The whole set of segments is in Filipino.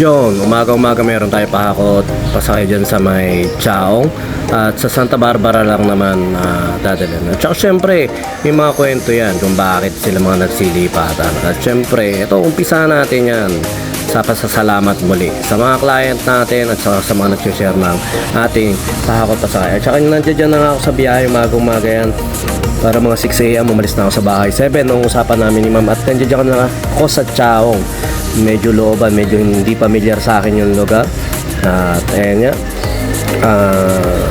Yun, umaga-umaga meron tayo pahakot pasakay dyan sa may Chaong at sa Santa Barbara lang naman uh, dadalhin. At saka syempre, may mga kwento yan kung bakit sila mga nagsilipatan. At syempre, ito, umpisa natin yan sa pasasalamat muli sa mga client natin at saka sa mga nag-share ng ating pahakot pasakay. At saka nandiyan dyan na nga ako sa biyahe umaga-umaga yan para mga 6 a.m. umalis na ako sa bahay 7 nung usapan namin ni ma'am at nandiyan dyan na ako sa Chaong medyo looban medyo hindi familiar sa akin yung lugar. At ayan nga ah,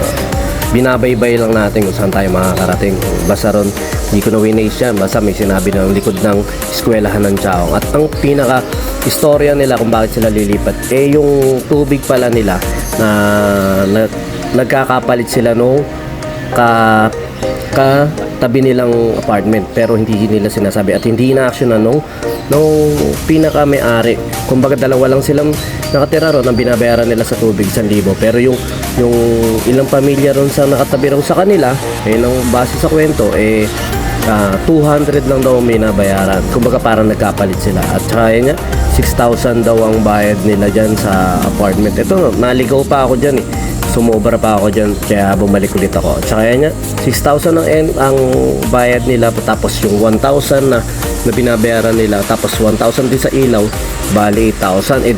binabaybay lang natin kung saan tayo makakarating. Basta ron hindi ko na winace yan. Basta may sinabi ng likod ng eskwelahan ng Chaong. At ang pinaka istorya nila kung bakit sila lilipat eh yung tubig pala nila na, na nagkakapalit sila nung ka ka tabi nilang apartment pero hindi nila sinasabi. At hindi na-action na nung, nung pinaka may-ari kumbaga dalawa lang silang nakatira ron ang binabayaran nila sa tubig 1,000 pero yung yung ilang pamilya ron sa nakatabi raw sa kanila eh nang base sa kwento eh ah, 200 lang daw ang binabayaran. Kumbaga parang nagkapalit sila. At saka yun nga 6,000 daw ang bayad nila dyan sa apartment. Ito naligaw pa ako dyan eh. Sumobra pa ako dyan kaya bumalik ulit ako. At saka yan nga 6,000 ang, en- ang bayad nila tapos yung 1,000 na, na binabayaran nila tapos 1,000 din sa ilaw bali 8,000 eh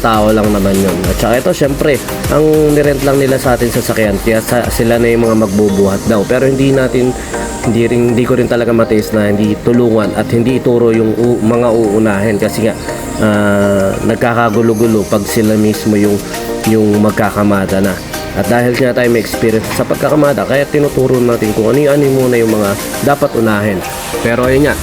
tao lang naman yun. At saka ito syempre ang nirent lang nila sa atin sa sakyan kaya sa, sila na yung mga magbubuhat daw. Pero hindi natin hindi rin hindi ko rin talaga matiis na hindi tulungan at hindi ituro yung u- mga uunahin. Kasi nga ah, nagkakagulo-gulo pag sila mismo yung yung magkakamada na. At dahil nga tayo may experience sa pagkakamada kaya tinuturo natin kung ano yung muna yung mga dapat unahin. Pero ayun nga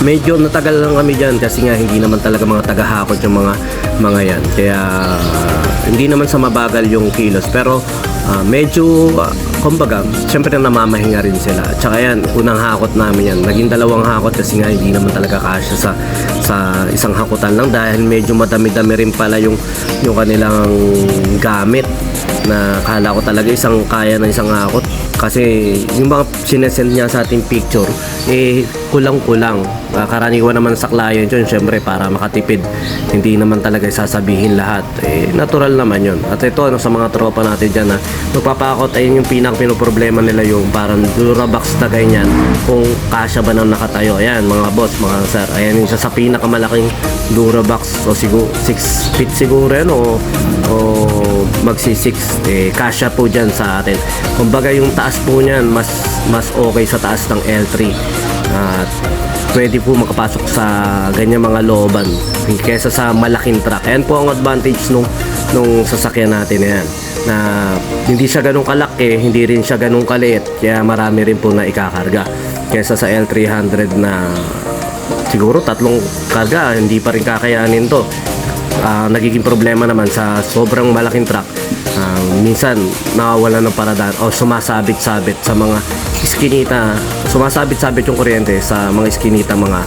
medyo natagal lang kami dyan kasi nga hindi naman talaga mga tagahakot yung mga mga yan. Kaya ah, hindi naman sa mabagal yung kilos. Pero ah, medyo ah, kumbaga syempre namamahinga rin sila. At saka yan unang hakot namin yan. Naging dalawang hakot kasi nga hindi naman talaga kasya sa sa isang hakutan lang dahil medyo madami-dami rin pala yung yung kanilang gamit na kala ko talaga isang kaya ng isang hakot. Kasi yung mga sinesend niya sa ating picture eh kulang-kulang. Ah, karaniwan naman sa client yun syempre para makatipid hindi naman talaga sasabihin lahat. Eh natural naman yun. At ito ano, sa mga tropa natin dyan na magpapakot ayun yung pinaka pinoproblema nila yung parang durabox na ganyan kung kasya ba nang nakatayo. Ayan mga boss mga sir ayan yung isa sa pinakamalaking durabox. O siguro 6 feet siguro yan o, o magsi 6 eh kasya po dyan sa atin. Kumbaga yung taas po niyan mas mas okay sa taas ng L3 at pwede po makapasok sa ganyan mga looban kaysa sa malaking truck. Ayan po ang advantage nung, nung sasakyan natin na yan na hindi siya ganun kalaki, hindi rin siya ganun kaliit kaya marami rin po na ikakarga. Kaysa sa L300 na siguro tatlong karga hindi pa rin kakayanin to. Ah, nagiging problema naman sa sobrang malaking truck minsan nawawala ng paradaan o sumasabit-sabit sa mga iskinita sumasabit-sabit yung kuryente sa mga iskinita mga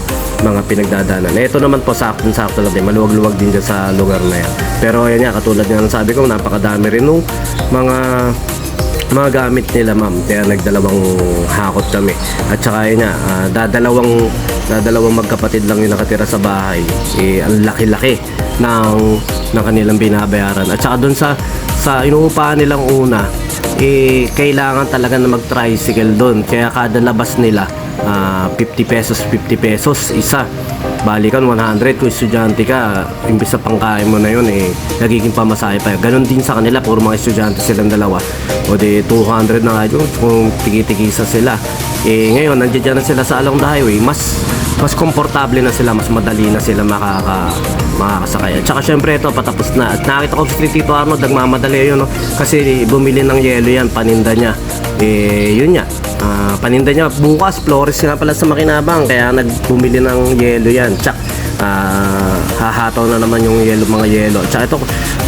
mga pinagdadaanan. Ito naman po sakto-sakto lang din, maluwag-luwag din dyan sa lugar na yan. Pero yan nga, katulad nga ng sabi ko, napakadami rin nung mga mga gamit nila ma'am kaya nagdalawang hakot kami at saka yun nga ah, dadalawang dadalawang magkapatid lang yung nakatira sa bahay eh ang laki-laki ng ng kanilang binabayaran at saka doon sa sa inuupahan nilang una eh kailangan talaga na mag-tricycle doon. Kaya kada labas nila ah, 50 pesos 50 pesos isa. Balikan 100 kung estudyante ka imbis sa pangkain mo na yun eh nagiging pamasahe pa. Ganon din sa kanila puro mga estudyante silang dalawa. O di 200 na nga yun kung tigi-tigisa sila. Eh ngayon nandiyan na sila sa along the highway. Mas mas komportable na sila mas madali na sila makaka makakasakay. At saka syempre ito patapos na. At nakita ko si Tito Arnold nagmamadali yun no? kasi bumili ng yelo yan paninda niya. Eh yun nga. Ah, paninda niya. Bukas Flores nga pala sa Makinabang kaya nagbumili ng yelo yan. Tsak ah, hahataw na naman yung yelo mga yelo. Tsak ito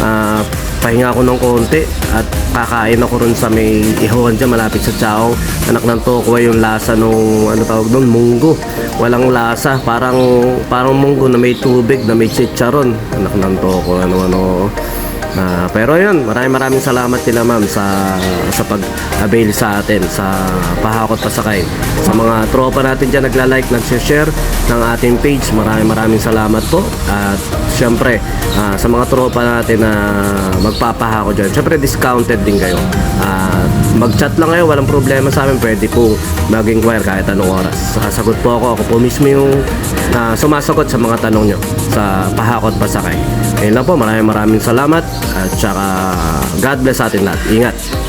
ah, pahinga ako ng konti at kakain ako rin sa may ihawan dyan malapit sa Chaong. Anak ng tokwa yung lasa nung ano tawag doon munggo. Walang lasa parang parang munggo na may tubig na may chicharon. Anak ng toko ano ano Ah, pero yun, maraming maraming salamat nila ma'am sa sa pag-avail sa atin sa pahakot pasakay. Sa mga tropa natin dyan nagla-like, nag-share ng ating page, maraming maraming salamat po. At syempre, ah, sa mga tropa natin na magpapahako dyan, syempre discounted din kayo. At mag-chat lang kayo, walang problema sa amin, pwede po mag-inquire kahit anong oras. Sasagot po ako, ako po mismo yung ah, sumasagot sa mga tanong nyo sa pahakot pasakay. Ayun lang po, maraming maraming salamat at saka God bless atin lahat. Ingat!